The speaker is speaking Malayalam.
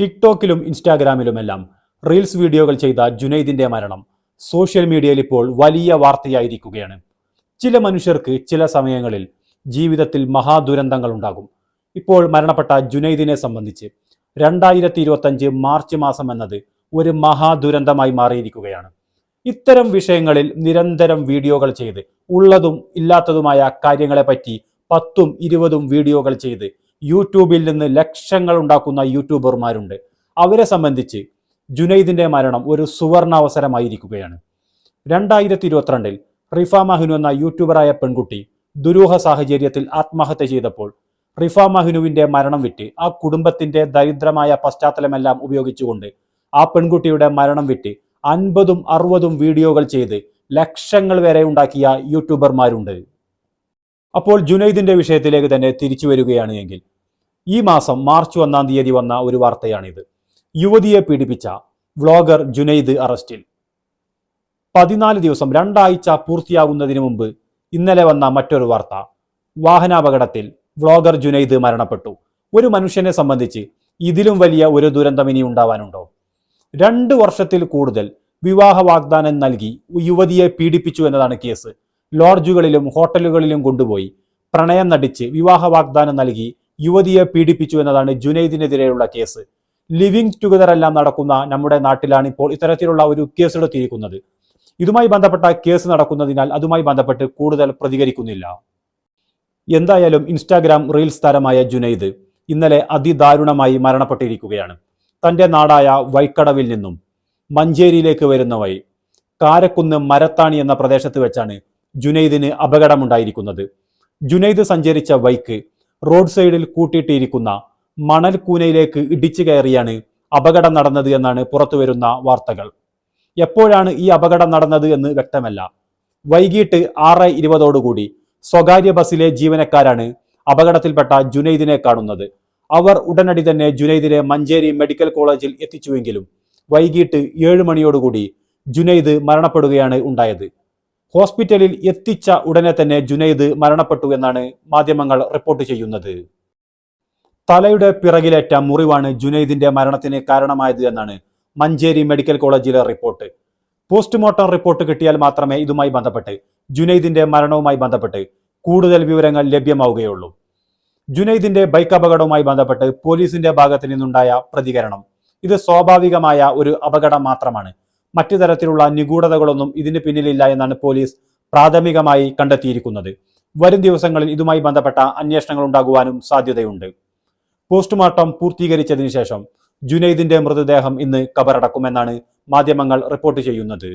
ടിക്ടോക്കിലും ഇൻസ്റ്റാഗ്രാമിലുമെല്ലാം റീൽസ് വീഡിയോകൾ ചെയ്ത ജുനൈദിന്റെ മരണം സോഷ്യൽ മീഡിയയിൽ ഇപ്പോൾ വലിയ വാർത്തയായിരിക്കുകയാണ്. ചില മനുഷ്യർക്ക് ചില സമയങ്ങളിൽ ജീവിതത്തിൽ മഹാദുരന്തങ്ങൾ ഉണ്ടാകും. ഇപ്പോൾ മരണപ്പെട്ട ജുനൈദിനെ സംബന്ധിച്ച് രണ്ടായിരത്തി ഇരുപത്തഞ്ച് മാർച്ച് മാസം എന്നത് ഒരു മഹാദുരന്തമായി മാറിയിരിക്കുകയാണ്. ഇത്തരം വിഷയങ്ങളിൽ നിരന്തരം വീഡിയോകൾ ചെയ്ത് ഉള്ളതും ഇല്ലാത്തതുമായ കാര്യങ്ങളെപ്പറ്റി പത്തും ഇരുപതും വീഡിയോകൾ ചെയ്ത് യൂട്യൂബിൽ നിന്ന് ലക്ഷങ്ങൾ ഉണ്ടാക്കുന്ന യൂട്യൂബർമാരുണ്ട്. അവരെ സംബന്ധിച്ച് ജുനൈദിന്റെ മരണം ഒരു സുവർണാവസരമായിരിക്കുകയാണ്. രണ്ടായിരത്തി ഇരുപത്തിരണ്ടിൽ റിഫ മഹിനു എന്ന യൂട്യൂബറായ പെൺകുട്ടി ദുരൂഹ സാഹചര്യത്തിൽ ആത്മഹത്യ ചെയ്തപ്പോൾ റിഫ മഹിനുവിന്റെ മരണം വിറ്റ് ആ കുടുംബത്തിന്റെ ദരിദ്രമായ പശ്ചാത്തലമെല്ലാം ഉപയോഗിച്ചുകൊണ്ട് ആ പെൺകുട്ടിയുടെ മരണം വിറ്റ് അൻപതും അറുപതും വീഡിയോകൾ ചെയ്ത് ലക്ഷങ്ങൾ വരെ ഉണ്ടാക്കിയ യൂട്യൂബർമാരുണ്ട്. അപ്പോൾ ജുനൈദിന്റെ വിഷയത്തിലേക്ക് തന്നെ തിരിച്ചു വരികയാണ് എങ്കിൽ ഈ മാസം മാർച്ച് ഒന്നാം തീയതി വന്ന ഒരു വാർത്തയാണിത്. യുവതിയെ പീഡിപ്പിച്ച വ്ളോഗർ ജുനൈദ് അറസ്റ്റിൽ. പതിനാല് ദിവസം രണ്ടാഴ്ച പൂർത്തിയാകുന്നതിന് മുമ്പ് ഇന്നലെ വന്ന മറ്റൊരു വാർത്ത. വാഹനാപകടത്തിൽ വ്ളോഗർ ജുനൈദ് മരണപ്പെട്ടു. ഒരു മനുഷ്യനെ സംബന്ധിച്ച് ഇതിലും വലിയ ഒരു ദുരന്തം ഇനി ഉണ്ടാവാനുണ്ടോ? രണ്ട് വർഷത്തിൽ കൂടുതൽ വിവാഹ വാഗ്ദാനം നൽകി യുവതിയെ പീഡിപ്പിച്ചു എന്നതാണ് കേസ്. ലോഡ്ജുകളിലും ഹോട്ടലുകളിലും കൊണ്ടുപോയി പ്രണയം നടിച്ച് വിവാഹ വാഗ്ദാനം നൽകി യുവതിയെ പീഡിപ്പിച്ചു എന്നതാണ് ജുനൈദിനെതിരെയുള്ള കേസ്. ലിവിംഗ് ടുഗദർ എല്ലാം നടക്കുന്ന നമ്മുടെ നാട്ടിലാണ് ഇപ്പോൾ ഇത്തരത്തിലുള്ള ഒരു കേസ് എടുത്തിരിക്കുന്നത്. ഇതുമായി ബന്ധപ്പെട്ട കേസ് നടക്കുന്നതിനാൽ അതുമായി ബന്ധപ്പെട്ട് കൂടുതൽ പ്രതികരിക്കുന്നില്ല. എന്തായാലും ഇൻസ്റ്റാഗ്രാം റീൽസ് താരമായ ജുനൈദ് ഇന്നലെ അതിദാരുണമായി മരണപ്പെട്ടിരിക്കുകയാണ്. തന്റെ നാടായ വൈക്കടവിൽ നിന്നും മഞ്ചേരിയിലേക്ക് വരുന്ന വഴി കാരക്കുന്ന് മരത്താണി എന്ന പ്രദേശത്ത് വെച്ചാണ് ജുനൈദിന് അപകടമുണ്ടായിരിക്കുന്നത്. ജുനൈദ് സഞ്ചരിച്ച ബൈക്ക് റോഡ് സൈഡിൽ കൂട്ടിയിട്ടിരിക്കുന്ന മണൽക്കൂനയിലേക്ക് ഇടിച്ചു കയറിയാണ് അപകടം നടന്നത് എന്നാണ് പുറത്തുവരുന്ന വാർത്തകൾ. എപ്പോഴാണ് ഈ അപകടം നടന്നത് എന്ന് വ്യക്തമല്ല. വൈകിട്ട് ആറ് ഇരുപതോടുകൂടി സ്വകാര്യ ബസ്സിലെ ജീവനക്കാരാണ് അപകടത്തിൽപ്പെട്ട ജുനൈദിനെ കാണുന്നത്. അവർ ഉടനടി തന്നെ ജുനൈദിനെ മഞ്ചേരി മെഡിക്കൽ കോളേജിൽ എത്തിച്ചുവെങ്കിലും വൈകിട്ട് ഏഴ് മണിയോടുകൂടി ജുനൈദ് മരണപ്പെടുകയാണ് ഉണ്ടായത്. ഹോസ്പിറ്റലിൽ എത്തിച്ച ഉടനെ തന്നെ ജുനൈദ് മരണപ്പെട്ടു എന്നാണ് മാധ്യമങ്ങൾ റിപ്പോർട്ട് ചെയ്യുന്നത്. തലയുടെ പിറകിലേറ്റ മുറിവാണ് ജുനൈദിന്റെ മരണത്തിന് കാരണമായത് എന്നാണ് മഞ്ചേരി മെഡിക്കൽ കോളേജിലെ റിപ്പോർട്ട്. പോസ്റ്റ്മോർട്ടം റിപ്പോർട്ട് കിട്ടിയാൽ മാത്രമേ ഇതുമായി ബന്ധപ്പെട്ട് ജുനൈദിന്റെ മരണവുമായി ബന്ധപ്പെട്ട് കൂടുതൽ വിവരങ്ങൾ ലഭ്യമാവുകയുള്ളൂ. ജുനൈദിന്റെ ബൈക്ക് അപകടവുമായി ബന്ധപ്പെട്ട് പോലീസിന്റെ ഭാഗത്ത് നിന്നുണ്ടായ പ്രതികരണം. ഇത് സ്വാഭാവികമായ ഒരു അപകടം മാത്രമാണ്. മറ്റു തരത്തിലുള്ള നിഗൂഢതകളൊന്നും ഇതിന് പിന്നിലില്ല എന്നാണ് പോലീസ് പ്രാഥമികമായി കണ്ടെത്തിയിരിക്കുന്നത്. വരും ദിവസങ്ങളിൽ ഇതുമായി ബന്ധപ്പെട്ട അന്വേഷണങ്ങൾ ഉണ്ടാകുവാനും സാധ്യതയുണ്ട്. പോസ്റ്റ്മോർട്ടം പൂർത്തീകരിച്ചതിനു ശേഷം ജുനൈദിന്റെ മൃതദേഹം ഇന്ന് കബറടക്കുമെന്നാണ് മാധ്യമങ്ങൾ റിപ്പോർട്ട് ചെയ്യുന്നത്.